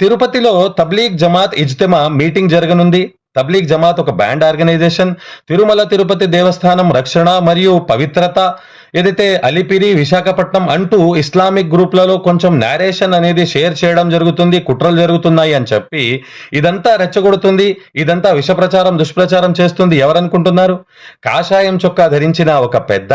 తిరుపతిలో తబ్లీగ్ జమాత్ ఇజ్తిమా మీటింగ్ జరగనుంది. తబ్లీగ్ జమాత్ ఒక బ్యాండ్ ఆర్గనైజేషన్. తిరుమల తిరుపతి దేవస్థానం రక్షణ మరియు పవిత్రత. ఏదైతే అలిపిరి విశాఖపట్నం అంటూ ఇస్లామిక్ గ్రూప్లలో కొంచెం నేరేషన్ అనేది షేర్ చేయడం జరుగుతుంది కుట్రలు జరుగుతున్నాయి అని చెప్పి ఇదంతా రెచ్చగొడుతుంది ఇదంతా విష ప్రచారం దుష్ప్రచారం చేస్తుంది ఎవరనుకుంటున్నారు? కాషాయం చొక్కా ధరించిన ఒక పెద్ద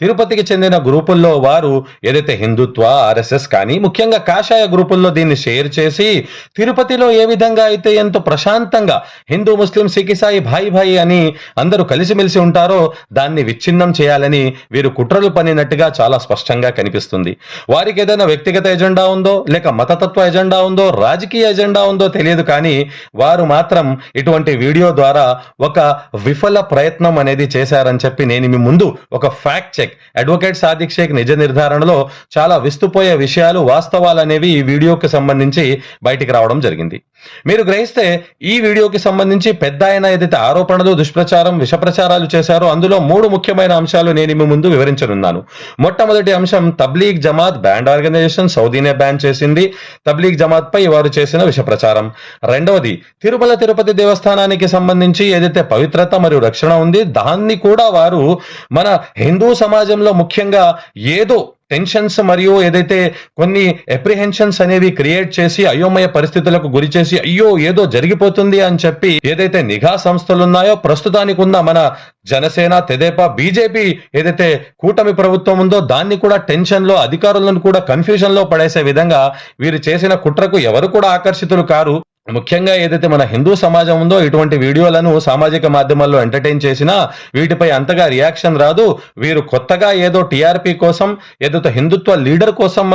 తిరుపతికి చెందిన గ్రూపుల్లో వారు ఏదైతే హిందుత్వ ఆర్ఎస్ఎస్ కానీ ముఖ్యంగా కాషాయ గ్రూపుల్లో దీన్ని షేర్ చేసి తిరుపతిలో ఏ విధంగా అయితే ఎంతో ప్రశాంతంగా హిందూ ముస్లిం సిక్ ఇసాయి భాయి భాయి అని అందరూ కలిసిమెలిసి ఉంటారో దాన్ని విచ్ఛిన్నం చేయాలని వీరు కుట్రలు పనినట్టుగా చాలా స్పష్టంగా కనిపిస్తుంది. వారికి ఏదైనా వ్యక్తిగత ఎజెండా ఉందో లేక మతతత్వ ఎజెండా ఉందో రాజకీయ ఎజెండా ఉందో తెలియదు కానీ వారు మాత్రం ఇటువంటి వీడియో ద్వారా ఒక విఫల ప్రయత్నం అనేది చేశారని చెప్పి నేను మీ ముందు ఒక fact check advocate Sadiq Sheikh నిజ నిర్ధారణలో చాలా విస్తుపోయే విషయాలు వాస్తవాలు అనేవి ఈ వీడియోకి సంబంధించి బయటికి రావడం జరిగింది. మీరు గ్రహిస్తే ఈ వీడియోకి సంబంధించి పెద్ద ఆయన ఏదైతే ఆరోపణలు దుష్ప్రచారం విషప్రచారాలు చేశారో. అందులో మూడు ముఖ్యమైన అంశాలు నేను మీ ముందు వివరించనున్నాను. మొట్టమొదటి అంశం తబ్లీగ్ జమాత్ బ్యాండ్ ఆర్గనైజేషన్ సౌదీనే బ్యాన్ చేసింది. తబ్లీగ్ జమాత్ పై వారు చేసిన విషప్రచారం. రెండవది తిరుమల తిరుపతి దేవస్థానానికి సంబంధించి ఏదైతే పవిత్రత మరియు రక్షణ ఉంది దాన్ని కూడా వారు మన హిందూ సమాజంలో ముఖ్యంగా ఏదో టెన్షన్స్ మరియు ఏదైతే కొన్ని ఎప్రిహెన్షన్స్ అనేవి క్రియేట్ చేసి అయోమయ పరిస్థితులకు గురి చేసి అయ్యో ఏదో జరిగిపోతుంది అని చెప్పి ఏదైతే నిఘా సంస్థలు ఉన్నాయో ప్రస్తుతానికి ఉన్న మన జనసేన తెదేపా బీజేపీ ఏదైతే కూటమి ప్రభుత్వం ఉందో దాన్ని కూడా టెన్షన్లో అధికారులను కూడా కన్ఫ్యూజన్లో పడేసే విధంగా వీరు చేసిన కుట్రకు ఎవరు కూడా ఆకర్షితులు కారు. ముఖ్యంగా ఏదైతే మన హిందూ సమాజం ఉందో ఇటువంటి వీడియోలను సామాజిక మాధ్యమాల్లో ఎంటర్టైన్ చేసినా వీటిపై అంతగా రియాక్షన్ రాదు. వీరు కొత్తగా ఏదో టీఆర్పీ కోసం ఏదైతే హిందుత్వ లీడర్ కోసం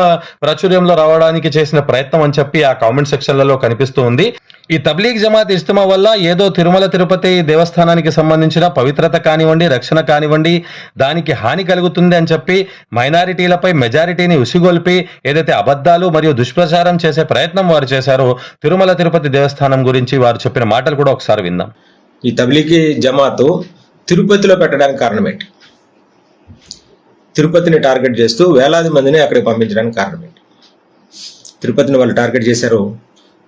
ప్రాచుర్యంలో రావడానికి చేసిన ప్రయత్నం అని చెప్పి ఆ కామెంట్ సెక్షన్లలో కనిపిస్తూ ఉంది. ఈ తబ్లీగ్ జమాత్ ఇస్తమా వల్ల ఏదో తిరుమల తిరుపతి దేవస్థానానికి సంబంధించిన పవిత్రత కానివ్వండి రక్షణ కానివ్వండి దానికి హాని కలుగుతుంది అని చెప్పి మైనారిటీలపై మెజారిటీని ఉసిగొల్పి ఏదైతే అబద్ధాలు మరియు దుష్ప్రచారం చేసే ప్రయత్నం వారు చేశారో తిరుమల తిరుపతి దేవస్థానం గురించి వారు చెప్పిన మాటలు కూడా ఒకసారి విందాం. ఈ తబ్లీగీ జమాతు తిరుపతిలో పెట్టడానికి కారణం ఏంటి? తిరుపతిని టార్గెట్ చేస్తూ వేలాది మందిని అక్కడికి పంపించడానికి కారణం ఏంటి? తిరుపతిని వాళ్ళు టార్గెట్ చేశారు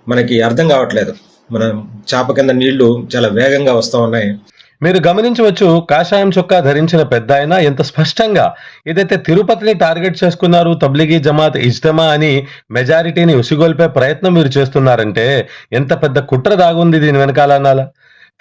మనకి అర్థం కావట్లేదు. మనం చాప కింద నీళ్ళు చాలా వేగంగా వస్తూ ఉన్నాయి. మీరు గమనించవచ్చు కాషాయం చొక్కా ధరించిన పెద్ద ఆయన ఎంత స్పష్టంగా ఏదైతే తిరుపతిని టార్గెట్ చేసుకున్నారు తబ్లిగీ జమాత్ ఇజ్తమా అని మెజారిటీని ఉసిగొల్పే ప్రయత్నం మీరు చేస్తున్నారంటే ఎంత పెద్ద కుట్ర దాగుంది దీని వెనకాల అనాలా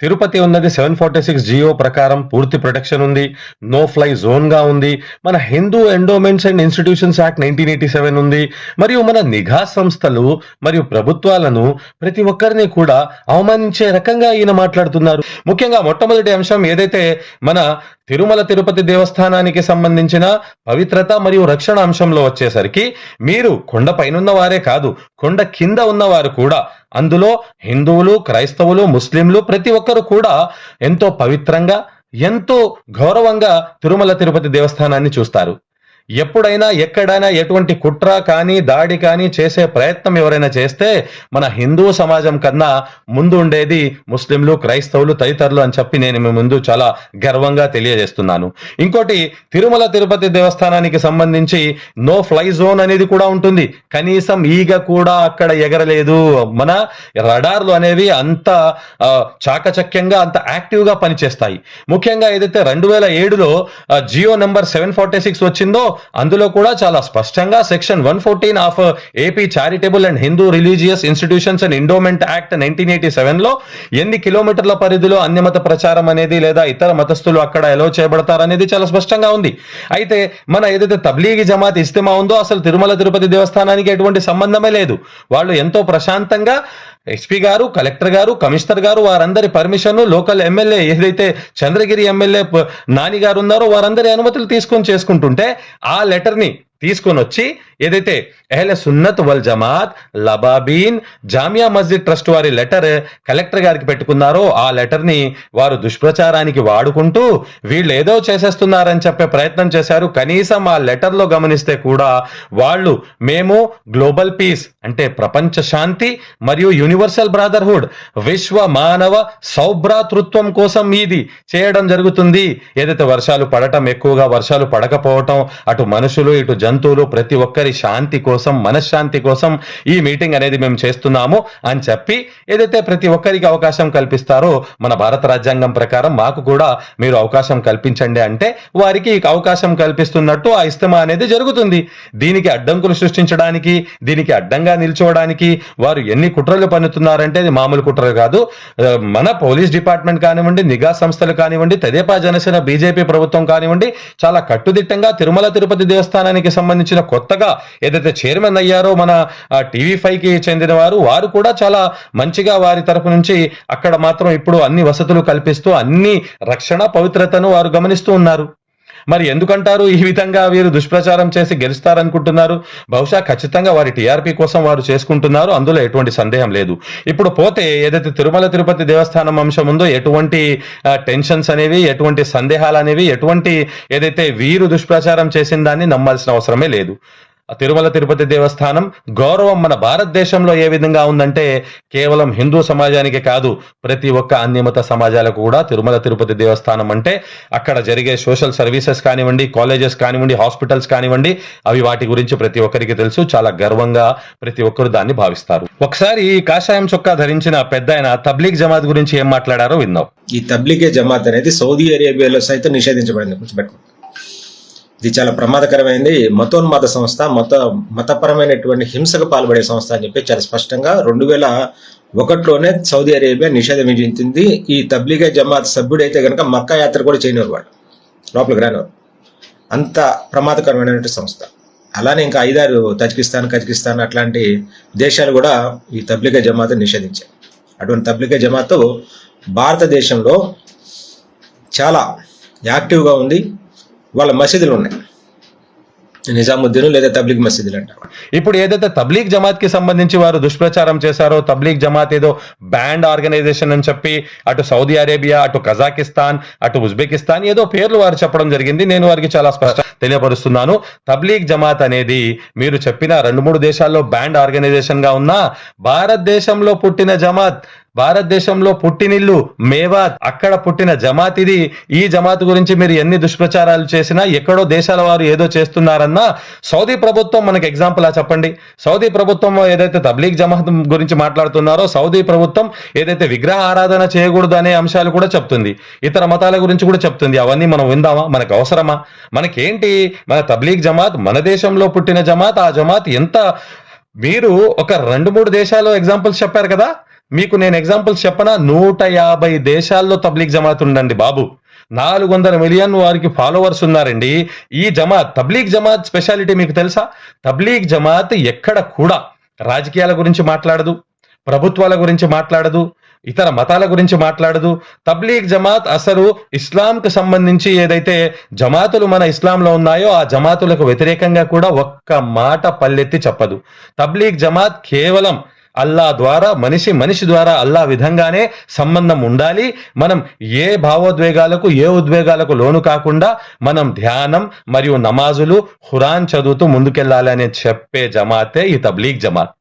తిరుపతి ఉన్నది సెవెన్ ఫార్టీ సిక్స్ జియో ప్రకారం పూర్తి ప్రొటెక్షన్ ఉంది. నో ఫ్లై జోన్గా ఉంది. మన Hindu endowments and institutions act nineteen eighty seven ఉంది. మరియు మన నిఘా సంస్థలు మరియు ప్రభుత్వాలను ప్రతి ఒక్కరిని కూడా అవమానించే రకంగా ఈయన మాట్లాడుతున్నారు. ముఖ్యంగా మొట్టమొదటి అంశం ఏదైతే మన తిరుమల తిరుపతి దేవస్థానానికి సంబంధించిన పవిత్రత మరియు రక్షణ అంశంలో వచ్చేసరికి మీరు కొండ పైనున్న వారే కాదు కొండ కింద ఉన్నవారు కూడా. అందులో హిందువులు క్రైస్తవులు ముస్లింలు ప్రతి ఒక్కరు కూడా ఎంతో పవిత్రంగా ఎంతో గౌరవంగా తిరుమల తిరుపతి దేవస్థానాన్ని చూస్తారు. ఎప్పుడైనా ఎక్కడైనా ఎటువంటి కుట్ర కానీ దాడి కానీ చేసే ప్రయత్నం ఎవరైనా చేస్తే మన హిందూ సమాజం కన్నా ముందు ఉండేది ముస్లింలు క్రైస్తవులు తదితరులు అని చెప్పి నేను మీ ముందు చాలా గర్వంగా తెలియజేస్తున్నాను. ఇంకోటి తిరుమల తిరుపతి దేవస్థానానికి సంబంధించి నో ఫ్లై జోన్ అనేది కూడా ఉంటుంది. కనీసం ఈగ కూడా అక్కడ ఎగరలేదు. మన రడార్లు అనేవి అంత చాకచక్యంగా అంత యాక్టివ్గా పనిచేస్తాయి. ముఖ్యంగా ఏదైతే రెండు వేల ఏడులో GO number seven forty six వచ్చిందో అందులో కూడా చాలా స్పష్టంగా section one fourteen of AP charitable and Hindu religious institutions and endowment act nineteen eighty సెవెన్లో ఎన్ని కిలోమీటర్ల పరిధిలో అన్యమత ప్రచారం అనేది లేదా ఇతర మతస్థులు అక్కడ ఎలో చేయబడతారనేది చాలా స్పష్టంగా ఉంది. అయితే మన ఏదైతే తబ్లీగి జమాత్ ఇస్తిమా ఉందో అసలు తిరుమల తిరుపతి దేవస్థానానికి ఎటువంటి సంబంధమే లేదు. వాళ్ళు ఎంతో ప్రశాంతంగా ఎస్పీ గారు కలెక్టర్ గారు కమిషనర్ గారు వారందరి పర్మిషన్ లోకల్ ఎమ్మెల్యే ఏదైతే చంద్రగిరి ఎమ్మెల్యే నాని గారు ఉన్నారో వారందరి అనుమతులు తీసుకొని చేసుకుంటుంటే ఆ లెటర్ని తీసుకొని వచ్చి ఏదైతే ఎహ్లే సున్నత్ వల్ జమాత్ లబాబీన్ జామియా మస్జిద్ ట్రస్ట్ వారి లెటర్ కలెక్టర్ గారికి పెట్టుకున్నారో ఆ లెటర్ని వారు దుష్ప్రచారానికి వాడుకుంటూ వీళ్ళు ఏదో చేసేస్తున్నారని చెప్పే ప్రయత్నం చేశారు. కనీసం ఆ లెటర్లో గమనిస్తే కూడా వాళ్ళు మేము గ్లోబల్ పీస్ అంటే ప్రపంచ శాంతి మరియు యూనివర్సల్ బ్రదర్హుడ్ విశ్వ మానవ సౌభ్రాతృత్వం కోసం ఇది చేయడం జరుగుతుంది. ఏదైతే వర్షాలు పడటం ఎక్కువగా వర్షాలు పడకపోవటం అటు మనుషులు ఇటు జంతువులు ప్రతి ఒక్కరి శాంతి కోసం మనశ్శాంతి కోసం ఈ మీటింగ్ అనేది మేము చేస్తున్నాము అని చెప్పి ఏదైతే ప్రతి ఒక్కరికి అవకాశం కల్పిస్తారో మన భారత రాజ్యాంగం ప్రకారం మాకు కూడా మీరు అవకాశం కల్పించండి అంటే వారికి అవకాశం కల్పిస్తున్నట్టు ఆ ఇస్తమా అనేది జరుగుతుంది. దీనికి అడ్డంకులు సృష్టించడానికి దీనికి అడ్డంగా నిల్చోవడానికి వారు ఎన్ని కుట్రలు పన్నుతున్నారంటే ఇది మామూలు కుట్రలు కాదు. మన పోలీస్ డిపార్ట్మెంట్ కానివ్వండి నిఘా సంస్థలు కానివ్వండి తెదేపా జనసేన బీజేపీ ప్రభుత్వం కానివ్వండి చాలా కట్టుదిట్టంగా తిరుమల తిరుపతి దేవస్థానానికి సంబంధించిన కొత్తగా ఏదైతే చైర్మన్ అయ్యారో మన టీవీ ఫైవ్కి చెందిన వారు వారు కూడా చాలా మంచిగా వారి తరపు నుంచి అక్కడ మాత్రం ఇప్పుడు అన్ని వసతులు కల్పిస్తూ అన్ని రక్షణ పవిత్రతను వారు గమనిస్తూ ఉన్నారు. మరి ఎందుకంటారు ఈ విధంగా వీరు దుష్ప్రచారం చేసి గెలుస్తారనుకుంటున్నారు? బహుశా ఖచ్చితంగా వారి టీఆర్పీ కోసం వారు చేసుకుంటున్నారు అందులో ఎటువంటి సందేహం లేదు. ఇప్పుడు పోతే ఏదైతే తిరుమల తిరుపతి దేవస్థానం అంశం ఉందో ఎటువంటి టెన్షన్స్ అనేవి ఎటువంటి సందేహాలు అనేవి ఎటువంటి ఏదైతే వీరు దుష్ప్రచారం చేసిన దాన్ని నమ్మాల్సిన అవసరమే లేదు. తిరుమల తిరుపతి దేవస్థానం గౌరవం మన భారతదేశంలో ఏ విధంగా ఉందంటే కేవలం హిందూ సమాజానికి కాదు ప్రతి ఒక్క అన్యమత సమాజాలకు కూడా తిరుమల తిరుపతి దేవస్థానం అంటే అక్కడ జరిగే సోషల్ సర్వీసెస్ కానివ్వండి కాలేజెస్ కానివ్వండి హాస్పిటల్స్ కానివ్వండి అవి వాటి గురించి ప్రతి ఒక్కరికి తెలుసు. చాలా గర్వంగా ప్రతి ఒక్కరు దాన్ని భావిస్తారు. ఒకసారి ఈ కాషాయం చొక్కా ధరించిన పెద్ద ఆయన తబ్లీగ్ జమాత్ గురించి ఏం మాట్లాడారో విన్నాం ఈ తబ్లీగే జమాత్ అనేది సౌదీ అరేబియాలో సైతం నిషేధించబడింది. గుర్తుపెట్టుకోండి ఇది చాలా ప్రమాదకరమైనది మతోన్మాద సంస్థ మత మతపరమైనటువంటి హింసకు పాల్పడే సంస్థ అని చెప్పి చాలా స్పష్టంగా రెండు వేల ఒకటిలోనే సౌదీ అరేబియా నిషేధం విధించింది. ఈ తబ్లిగే జమాత్ సభ్యుడైతే కనుక మక్కా యాత్ర కూడా చేయనివారు వాడు లోపలికి రానివారు అంత ప్రమాదకరమైనటువంటి సంస్థ. అలానే ఇంకా ఐదారు తజికిస్తాన్ కజకిస్తాన్ అట్లాంటి దేశాలు కూడా ఈ తబ్లిక జమాత్ నిషేధించాయి. అటువంటి తబ్లిగే జమాత్ భారతదేశంలో చాలా యాక్టివ్గా ఉంది. వాళ్ళ మసీదులు ఉన్నాయి. నిజాముద్దీన్ లేదా తబ్లీగ్ మసీదులు అంట ఇప్పుడు ఏదైతే తబ్లీగ్ జమాత్కి సంబంధించి వారు దుష్ప్రచారం చేశారో తబ్లీగ్ జమాత్ ఏదో బ్యాండ్ ఆర్గనైజేషన్ అని చెప్పి అటు సౌదీ అరేబియా అటు కజాకిస్తాన్ అటు ఉజ్బెకిస్తాన్ ఏదో పేర్లు వారు చెప్పడం జరిగింది. నేను వారికి చాలా స్పష్టం తెలియపరుస్తున్నాను. తబ్లీగ్ జమాత్ అనేది మీరు చెప్పిన రెండు మూడు దేశాల్లో బ్యాండ్ ఆర్గనైజేషన్గా ఉన్నా భారతదేశంలో పుట్టిన జమాత్ భారతదేశంలో పుట్టినిల్లు మేవాత్ అక్కడ పుట్టిన జమాత్ ఇది ఈ జమాత్ గురించి మీరు ఎన్ని దుష్ప్రచారాలు చేసినా ఎక్కడో దేశాల వారు ఏదో చేస్తున్నారన్నా సౌదీ ప్రభుత్వం మనకు ఎగ్జాంపుల్ ఆ చెప్పండి. సౌదీ ప్రభుత్వం ఏదైతే తబ్లీగ్ జమాత్ గురించి మాట్లాడుతున్నారో సౌదీ ప్రభుత్వం ఏదైతే విగ్రహ ఆరాధన చేయకూడదు అనే అంశాలు కూడా చెప్తుంది. ఇతర మతాల గురించి కూడా చెప్తుంది. అవన్నీ మనం విందామా? మనకు అవసరమా? మనకేంటి? మన తబ్లీగ్ జమాత్ మన దేశంలో పుట్టిన జమాత్ ఆ జమాత్ ఎంత మీరు ఒక రెండు మూడు దేశాలు ఎగ్జాంపుల్స్ చెప్పారు కదా? మీకు నేను ఎగ్జాంపుల్స్ చెప్పనా? నూట యాభై దేశాల్లో తబ్లీగ్ జమాత్ ఉండండి బాబు. నాలుగు వందల మిలియన్ వారికి ఫాలోవర్స్ ఉన్నారండి. ఈ జమాత్ తబ్లీగ్ జమాత్ స్పెషాలిటీ మీకు తెలుసా? తబ్లీగ్ జమాత్ ఎక్కడ కూడా రాజకీయాల గురించి మాట్లాడదు ప్రభుత్వాల గురించి మాట్లాడదు ఇతర మతాల గురించి మాట్లాడదు. తబ్లీగ్ జమాత్ అసలు ఇస్లాంకు సంబంధించి ఏదైతే జమాతులు మన ఇస్లాంలో ఉన్నాయో ఆ జమాతులకు వ్యతిరేకంగా కూడా ఒక్క మాట పల్లెత్తి చెప్పదు. తబ్లీగ్ జమాత్ కేవలం అల్లా ద్వారా మనిషి మనిషి ద్వారా అల్లా విధంగానే సంబంధం ఉండాలి. మనం ఏ భావోద్వేగాలకు ఏ ఉద్వేగాలకు లోను కాకుండా మనం ధ్యానం మరియు నమాజులు హురాన్ చదువుతూ ముందుకెళ్ళాలి అని చెప్పే జమాతే ఈ తబ్లీగ్ జమాత్.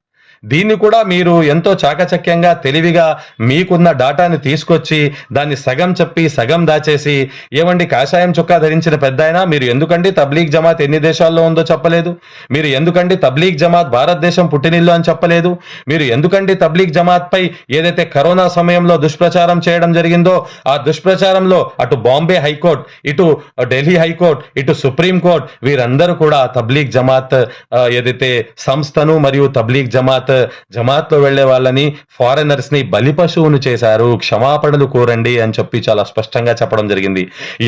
దీన్ని కూడా మీరు ఎంతో చాకచక్యంగా తెలివిగా మీకున్న డాటాని తీసుకొచ్చి దాన్ని సగం చెప్పి సగం దాచేసి ఏమండి కాషాయం చొక్కా ధరించిన పెద్ద మీరు ఎందుకండి తబ్లీగ్ జమాత్ ఎన్ని దేశాల్లో ఉందో చెప్పలేదు? మీరు ఎందుకండి తబ్లీగ్ జమాత్ భారతదేశం పుట్టినిల్లు అని చెప్పలేదు? మీరు ఎందుకండి తబ్లీగ్ జమాత్ పై ఏదైతే కరోనా సమయంలో దుష్ప్రచారం చేయడం జరిగిందో ఆ దుష్ప్రచారంలో అటు బాంబే హైకోర్ట్ ఇటు ఢిల్లీ హైకోర్ట్ ఇటు సుప్రీం కోర్ట్ వీరందరూ కూడా తబ్లీగ్ జమాత్ ఏదైతే సంస్థను మరియు తబ్లీగ్ జమాత్ జమాత్లో వెళ్ళే వాళ్ళని ఫారెనర్స్ని బలి పశువును చేశారు క్షమాపణలు కోరండి అని చెప్పి చాలా స్పష్టంగా చెప్పడం జరిగింది.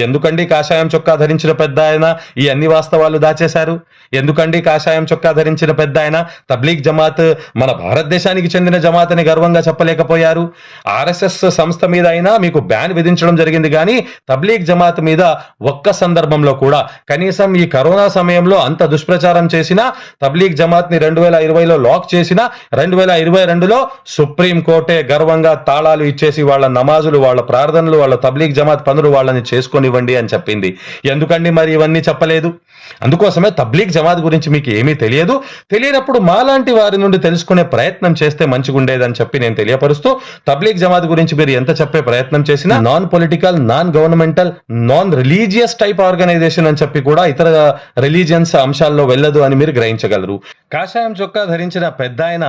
ఎందుకండి కాషాయం చొక్కా ధరించిన పెద్ద ఆయన ఈ అన్ని వాస్తవాలు దాచేశారు? ఎందుకండి కాషాయం చొక్కా ధరించిన పెద్ద ఆయన తబ్లీగ్ జమాత్ మన భారతదేశానికి చెందిన జమాత్ అని గర్వంగా చెప్పలేకపోయారు? ఆర్ఎస్ఎస్ సంస్థ మీద అయినా మీకు బ్యాన్ విధించడం జరిగింది కానీ తబ్లీగ్ జమాత్ మీద ఒక్క సందర్భంలో కూడా కనీసం ఈ కరోనా సమయంలో అంత దుష్ప్రచారం చేసినా తబ్లీగ్ జమాత్ని రెండు వేల ఇరవైలో లాక్ చేసినా రెండు వేల ఇరవై రెండులో సుప్రీం కోర్టే గర్వంగా తాళాలు ఇచ్చేసి వాళ్ళ నమాజులు వాళ్ళ ప్రార్థనలు వాళ్ళ తబ్లీగ్ జమాత్ పనులు వాళ్ళని చేసుకొనివ్వండి అని చెప్పింది. ఎందుకండి మరి ఇవన్నీ చెప్పలేదు? అందుకోసమే తబ్లీగ్ జమాత్ గురించి మీకు ఏమీ తెలియదు. తెలియనప్పుడు మాలాంటి వారి నుండి తెలుసుకునే ప్రయత్నం చేస్తే మంచిగుండేదని చెప్పి నేను తెలియపరుస్తూ తబ్లీగ్ జమాత్ గురించి మీరు ఎంత చెప్పే ప్రయత్నం చేసినా non political non governmental non religious type organisation అని చెప్పి కూడా ఇతర రిలీజియన్స్ అంశాల్లో వెళ్ళదు అని మీరు గ్రహించగలరు. కాషాయం చొక్కా ధరించిన పెద్ద ఆయన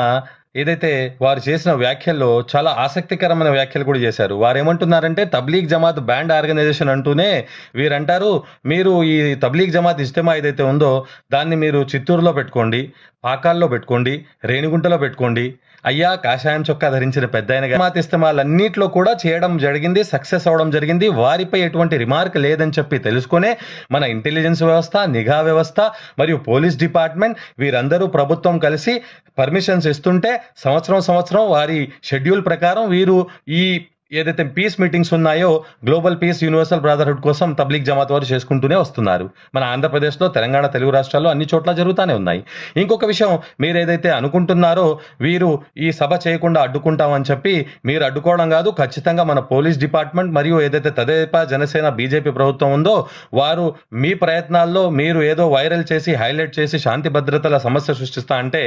ఏదైతే వారు చేసిన వ్యాఖ్యల్లో చాలా ఆసక్తికరమైన వ్యాఖ్యలు కూడా చేశారు. వారు ఏమంటున్నారంటే తబ్లీగ్ జమాత్ బ్యాండ్ ఆర్గనైజేషన్ అంటూనే వీరంటారు మీరు ఈ తబ్లీగ్ జమాత్ ఇజ్తమా ఏదైతే ఉందో దాన్ని మీరు చిత్తూరులో పెట్టుకోండి పాకాల్లో పెట్టుకోండి రేణిగుంటలో పెట్టుకోండి. అయ్యా కాషాయం చొక్కా ధరించిన పెద్ద ఆయన జమాత్ ఇస్తమాలన్నింటిలో కూడా చేయడం జరిగింది సక్సెస్ అవడం జరిగింది. వారిపై ఎటువంటి రిమార్క్ లేదని చెప్పి తెలుసుకునే మన ఇంటెలిజెన్స్ వ్యవస్థ నిఘా వ్యవస్థ మరియు పోలీస్ డిపార్ట్మెంట్ వీరందరూ ప్రభుత్వం కలిసి పర్మిషన్స్ ఇస్తుంటే సంవత్సరం సంవత్సరం వారి షెడ్యూల్ ప్రకారం వీరు ఈ ఏదైతే పీస్ మీటింగ్స్ ఉన్నాయో గ్లోబల్ పీస్ యూనివర్సల్ బ్రదర్హుడ్ కోసం తబ్లీగ్ జమాత్ వారు చేసుకుంటూనే వస్తున్నారు. మన ఆంధ్రప్రదేశ్లో తెలంగాణ తెలుగు రాష్ట్రాల్లో అన్ని చోట్ల జరుగుతూనే ఉన్నాయి. ఇంకొక విషయం మీరు ఏదైతే అనుకుంటున్నారో వీరు ఈ సభ చేయకుండా అడ్డుకుంటామని చెప్పి మీరు అడ్డుకోవడం కాదు ఖచ్చితంగా మన పోలీస్ డిపార్ట్మెంట్ మరియు ఏదైతే తదేపా జనసేన బీజేపీ ప్రభుత్వం ఉందో వారు మీ ప్రయత్నాల్లో మీరు ఏదో వైరల్ చేసి హైలైట్ చేసి శాంతి భద్రతల సమస్య సృష్టిస్తా అంటే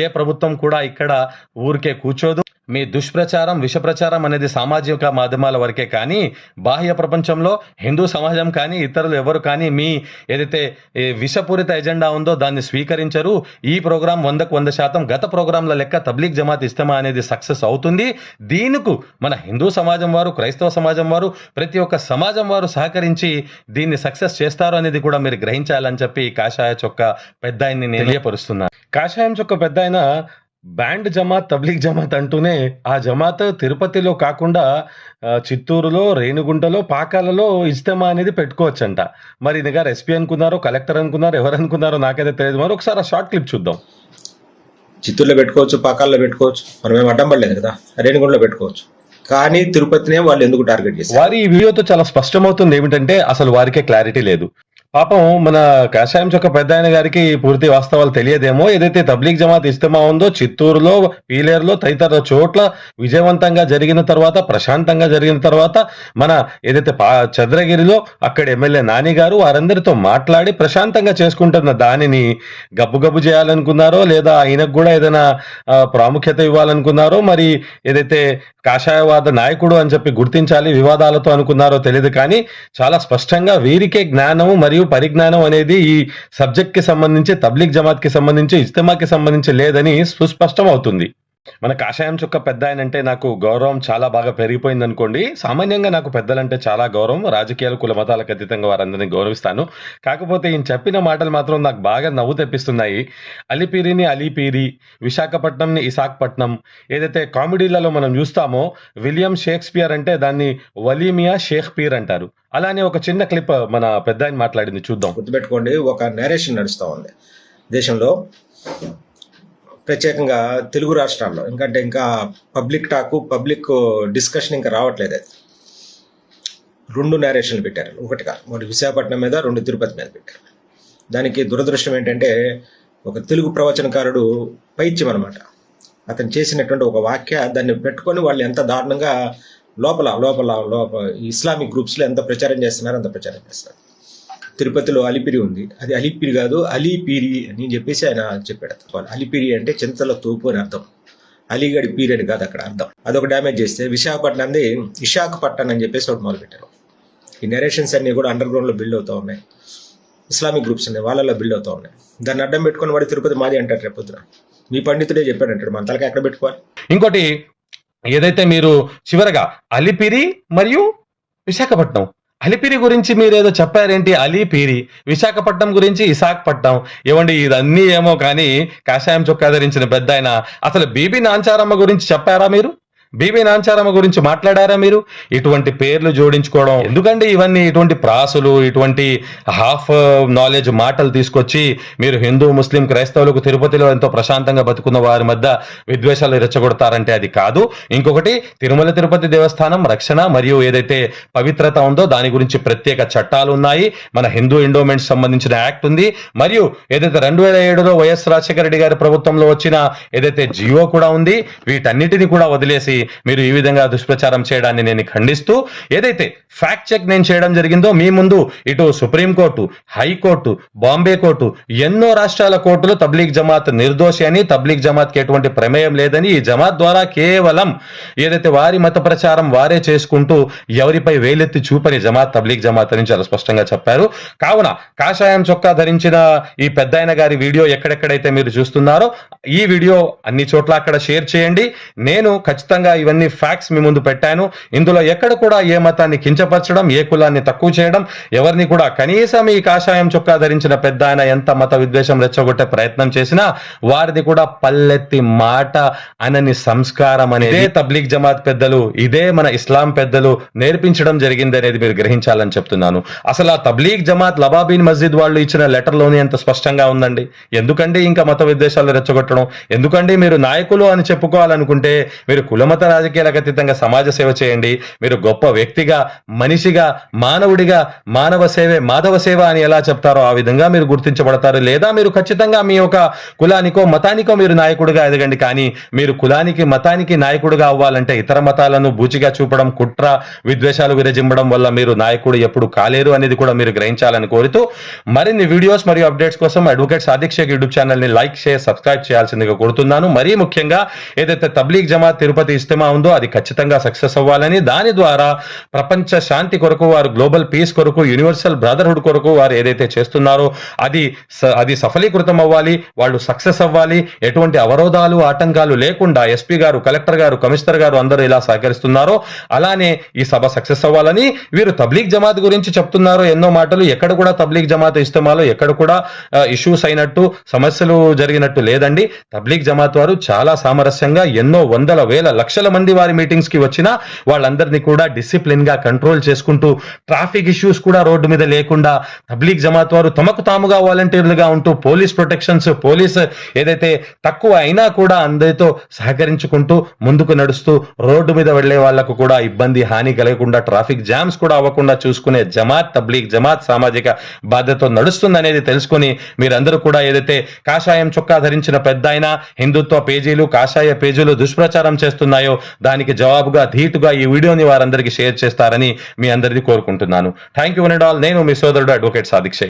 ఏ ప్రభుత్వం కూడా ఇక్కడ ఊరికే కూర్చోదు. మీ దుష్ప్రచారం విష ప్రచారం అనేది సామాజిక మాధ్యమాల వరకే కానీ బాహ్య ప్రపంచంలో హిందూ సమాజం కానీ ఇతరులు ఎవరు కానీ మీ ఏదైతే విషపూరిత ఎజెండా ఉందో దాన్ని స్వీకరించరు. ఈ ప్రోగ్రాం వందకు వంద శాతం గత ప్రోగ్రాంల లెక్క తబ్లీగ్ జమాత్ ఇస్తమా అనేది సక్సెస్ అవుతుంది. దీనికి మన హిందూ సమాజం వారు క్రైస్తవ సమాజం వారు ప్రతి ఒక్క సమాజం వారు సహకరించి దీన్ని సక్సెస్ చేస్తారు అనేది కూడా మీరు గ్రహించాలని చెప్పి కాషాయ చొక్క పెద్ద ఆయన్ని నేను తెలియపరుస్తున్నా. కాషాయం చొక్క పెద్ద ఆయన బ్యాండ్ జమాత్ తబ్లీగ్ జమాత్ అంటూనే ఆ జమాత్ తిరుపతిలో కాకుండా చిత్తూరులో రేణిగుంటలో పాకాలలో ఇజ్తమా అనేది పెట్టుకోవచ్చంట. మరి ఇది గారు ఎస్పీ అనుకున్నారో కలెక్టర్ అనుకున్నారో ఎవరు అనుకున్నారో నాకైతే తెలియదు. మరి ఒకసారి ఆ షార్ట్ క్లిప్ చూద్దాం. చిత్తూరులో పెట్టుకోవచ్చు పాకాల్లో పెట్టుకోవచ్చు మనం ఏం అడ్డం పడలేదు కదా రేణిగుండలో పెట్టుకోవచ్చు. కానీ తిరుపతినే వాళ్ళు ఎందుకు టార్గెట్ చేశారు? వారి ఈ వీడియోతో చాలా స్పష్టమవుతుంది ఏమిటంటే అసలు వారికే క్లారిటీ లేదు. పాపం మన కాషాయం చొక్క పెద్ద ఆయన గారికి పూర్తి వాస్తవాలు తెలియదేమో. ఏదైతే తబ్లీగ్ జమాత్ ఇస్తమా ఉందో చిత్తూరులో పీలేరులో తదితర చోట్ల విజయవంతంగా జరిగిన తర్వాత ప్రశాంతంగా జరిగిన తర్వాత మన ఏదైతే పా చంద్రగిరిలో అక్కడ ఎమ్మెల్యే నాని గారు వారందరితో మాట్లాడి ప్రశాంతంగా చేసుకుంటున్న దానిని గబ్బు చేయాలనుకున్నారో లేదా ఆయనకు కూడా ఏదైనా ప్రాముఖ్యత ఇవ్వాలనుకున్నారో మరి ఏదైతే కాషాయవాద నాయకుడు అని చెప్పి గుర్తించాలి వివాదాలతో అనుకున్నారో తెలియదు కానీ చాలా స్పష్టంగా వీరికే జ్ఞానము మరియు పరిజ్ఞానం అనేది ఈ సబ్జెక్ట్కి సంబంధించి తబ్లిక్ జమాత్కి సంబంధించి ఇజ్తమాకి సంబంధించి లేదని సుస్పష్టం అవుతుంది మన కాషాయం చుక్క పెద్ద ఆయన అంటే నాకు గౌరవం చాలా బాగా పెరిగిపోయింది అనుకోండి సామాన్యంగా నాకు పెద్దలంటే చాలా గౌరవం రాజకీయాలు కుల మతాలకు అతీతంగా వారందరినీ గౌరవిస్తాను. కాకపోతే ఈయన చెప్పిన మాటలు మాత్రం నాకు బాగా నవ్వు తెప్పిస్తున్నాయి. అలిపిరిని అలీపీరి విశాఖపట్నంని ఇసాక్పట్నం ఏదైతే కామెడీలలో మనం చూస్తామో విలియం షేక్స్పియర్ అంటే దాన్ని వలీమియా షేక్ పీర్ అంటారు. అలానే ఒక చిన్న క్లిప్ మన పెద్ద ఆయన మాట్లాడింది చూద్దాం. గుర్తుపెట్టుకోండి ఒక నేరేషన్ నడుస్తూ ఉంది. దేశంలో ప్రత్యేకంగా తెలుగు రాష్ట్రాల్లో ఎందుకంటే ఇంకా పబ్లిక్ టాక్ పబ్లిక్ డిస్కషన్ ఇంకా రావట్లేదు అది. రెండు నేరేషన్లు పెట్టారు ఒకటి కాదు ఒకటి విశాఖపట్నం మీద రెండు తిరుపతి మీద పెట్టారు. దానికి దురదృష్టం ఏంటంటే ఒక తెలుగు ప్రవచనకారుడు పైత్యం అనమాట అతను చేసినటువంటి ఒక వాక్య దాన్ని పెట్టుకొని వాళ్ళు ఎంత దారుణంగా లోపల లోపల లోపల ఇస్లామిక్ గ్రూప్స్లో ఎంత ప్రచారం చేస్తున్నారో అంత ప్రచారం చేస్తారు తిరుపతిలో అలిపిరి ఉంది. అది అలిపిరి కాదు అలీపిరి అని చెప్పేసి ఆయన చెప్పాడు. అలిపిరి అంటే చింతల తోపు అని అర్థం. అలీగఢ్ పీర్ అని కాదు అక్కడ అర్థం. అదొక డ్యామేజ్ చేస్తే విశాఖపట్నంది విశాఖపట్నం అని చెప్పేసి ఒకటి మొదలుపెట్టారు. ఈ నెరేషన్స్ అన్నీ కూడా అండర్ గ్రౌండ్లో బిల్డ్ అవుతూ ఉన్నాయి. ఇస్లామిక్ గ్రూప్స్ ఉన్నాయి వాళ్ళలో బిల్డ్ అవుతూ ఉన్నాయి. దాన్ని అడ్డం పెట్టుకుని వాడి తిరుపతి మాది అంటారు రేపొద్దున మీ పండితుడే చెప్పాడు అంటాడు మన తలకి ఎక్కడ పెట్టుకోవాలి? ఇంకోటి ఏదైతే మీరు చివరగా అలిపిరి మరియు విశాఖపట్నం అలిపిరి గురించి మీరు ఏదో చెప్పారేంటి? అలీపిరి విశాఖపట్నం గురించి ఇసాక్పట్నం. ఏమండి ఇదన్నీ ఏమో కానీ కాషాయం చొక్కా ధరించిన పెద్ద అసలు బీబీ నాంచారమ్మ గురించి చెప్పారా మీరు? బీబీ నాంచారమ్మ గురించి మాట్లాడారా మీరు? ఇటువంటి పేర్లు జోడించుకోవడం ఎందుకండి ఇవన్నీ? ఇటువంటి ప్రాసులు ఇటువంటి హాఫ్ నాలెడ్జ్ uh, మాటలు తీసుకొచ్చి మీరు హిందూ ముస్లిం క్రైస్తవులకు తిరుపతిలో ఎంతో ప్రశాంతంగా బతుకున్న వారి మధ్య విద్వేషాలు రెచ్చగొడతారంటే అది కాదు. ఇంకొకటి తిరుమల తిరుపతి దేవస్థానం రక్షణ మరియు ఏదైతే పవిత్రత ఉందో దాని గురించి ప్రత్యేక చట్టాలు ఉన్నాయి. మన హిందూ ఎండోమెంట్స్ సంబంధించిన యాక్ట్ ఉంది. మరియు ఏదైతే రెండు వేల ఏడులో వైఎస్ రాజశేఖర రెడ్డి గారి ప్రభుత్వంలో వచ్చిన ఏదైతే జియో కూడా ఉంది వీటన్నిటిని కూడా వదిలేసి మీరు ఈ విధంగా దుష్ప్రచారం చేయడాన్ని నేను ఖండిస్తూ ఏదైతే ఫ్యాక్ట్ చెక్ నేను చేయడం జరిగిందో మీ ముందు ఇటు సుప్రీంకోర్టు హైకోర్టు బాంబే కోర్టు ఎన్నో రాష్ట్రాల కోర్టులు తబ్లీగ్ జమాత్ నిర్దోషి అని తబ్లీగ్ జమాత్కి ఎటువంటి ప్రమేయం లేదని ఈ జమాత్ ద్వారా కేవలం ఏదైతే వారి మత ప్రచారం వారే చేసుకుంటూ ఎవరిపై వేలెత్తి చూపని జమాత్ తబ్లీగ్ జమాత్ అని చాలా స్పష్టంగా చెప్పారు. కావున కాషాయం చొక్కా ధరించిన ఈ పెద్ద గారి వీడియో ఎక్కడెక్కడైతే మీరు చూస్తున్నారో ఈ వీడియో అన్ని చోట్ల అక్కడ షేర్ చేయండి. నేను ఖచ్చితంగా ఇవన్నీ ఫ్యాక్ట్స్ మీ ముందు పెట్టాను. ఇందులో ఎక్కడ కూడా ఏ మతాన్ని కించపరచడం ఏ కులాన్ని తక్కువ చేయడం ఎవరిని కూడా కనీసం ఈ కాషాయం చొక్కా ధరించిన పెద్ద ఆయన ఎంత మత విద్వేషం రెచ్చగొట్టే ప్రయత్నం చేసినా వారిది కూడా పల్లెత్తి మాట అనని సంస్కారం అనేది. తబ్లీగ్ జమాత్ పెద్దలు ఇదే మన ఇస్లాం పెద్దలు నేర్పించడం జరిగింది అనేది మీరు గ్రహించాలని చెప్తున్నాను. అసలు ఆ తబ్లీగ్ జమాత్ లబాబీన్ మస్జిద్ వాళ్ళు ఇచ్చిన లెటర్లోని ఎంత స్పష్టంగా ఉందండి. ఎందుకండి ఇంకా మత విద్వేషాలు రెచ్చగొట్టడం? ఎందుకండి మీరు నాయకులు అని చెప్పుకోవాలనుకుంటే మీరు కులమత రాజకీయాలకు అతీతంగా సమాజ సేవ చేయండి. మీరు గొప్ప వ్యక్తిగా మనిషిగా మానవుడిగా మానవ సేవే మాధవ సేవ అని ఎలా చెప్తారో ఆ విధంగా మీరు గుర్తించబడతారు. లేదా మీరు ఖచ్చితంగా మీ యొక్క కులానికో మతానికో మీరు నాయకుడిగా ఎదగండి. కానీ మీరు కులానికి మతానికి నాయకుడిగా అవ్వాలంటే ఇతర మతాలను బూచిగా చూపడం కుట్ర విద్వేషాలు విరజింపడం వల్ల మీరు నాయకుడు ఎప్పుడు కాలేరు అనేది కూడా మీరు గ్రహించాలని కోరుతూ మరిన్ని వీడియోస్ మరియు అప్డేట్స్ కోసం అడ్వకేట్ సాదిక్ షేక్ యూట్యూబ్ ఛానల్ని లైక్ షేర్ సబ్స్క్రైబ్ చేయాల్సిందిగా కోరుతున్నాను. మరీ ముఖ్యంగా ఏదైతే తబ్లీగ్ జమాత్ తిరుపతి ఇస్తమా ఉందో అది ఖచ్చితంగా సక్సెస్ అవ్వాలని దాని ద్వారా ప్రపంచ శాంతి కొరకు వారు గ్లోబల్ పీస్ కొరకు యూనివర్సల్ బ్రదర్హుడ్ కొరకు వారు ఏదైతే చేస్తున్నారో అది అది సఫలీకృతం అవ్వాలి వాళ్ళు సక్సెస్ అవ్వాలి. ఎటువంటి అవరోధాలు ఆటంకాలు లేకుండా ఎస్పీ గారు కలెక్టర్ గారు కమిషనర్ గారు అందరూ ఇలా సహకరిస్తున్నారో అలానే ఈ సభ సక్సెస్ అవ్వాలని వీరు తబ్లీగ్ జమాత్ గురించి చెప్తున్నారు ఎన్నో మాటలు ఎక్కడ కూడా తబ్లీగ్ జమాత్ ఇస్తమాలో ఎక్కడ కూడా ఇష్యూస్ అయినట్టు సమస్యలు జరిగినట్టు లేదండి. తబ్లీగ్ జమాత్ వారు చాలా సామరస్యంగా ఎన్నో వందల వేల లక్ష లక్షల మంది వారి మీటింగ్స్కి వచ్చినా వాళ్ళందరినీ కూడా డిసిప్లిన్గా కంట్రోల్ చేసుకుంటూ ట్రాఫిక్ ఇష్యూస్ కూడా రోడ్డు మీద లేకుండా తబ్లీగ్ జమాత్ వారు తమకు తాముగా వాలంటీర్లుగా ఉంటూ పోలీస్ ప్రొటెక్షన్స్ పోలీస్ ఏదైతే తక్కువ అయినా కూడా అందరితో సహకరించుకుంటూ ముందుకు నడుస్తూ రోడ్డు మీద వెళ్ళే వాళ్ళకు కూడా ఇబ్బంది హాని కలగకుండా ట్రాఫిక్ జామ్స్ కూడా అవ్వకుండా చూసుకునే జమాత్ తబ్లీగ్ జమాత్ సామాజిక బాధ్యత నడుస్తుందనేది తెలుసుకుని మీరందరూ కూడా ఏదైతే కాషాయం చొక్కా ధరించిన పెద్ద అయినా హిందుత్వ పేజీలు కాషాయ పేజీలు దుష్ప్రచారం చేస్తున్నాయో దానికి జవాబుగా ధీటుగా ఈ వీడియోని వారందరికీ షేర్ చేస్తారని మీ అందరిది కోరుకుంటున్నాను. థ్యాంక్ యూ ఆల్ నేను మీ సోదరుడు అడ్వకేట్ సాదిక్షే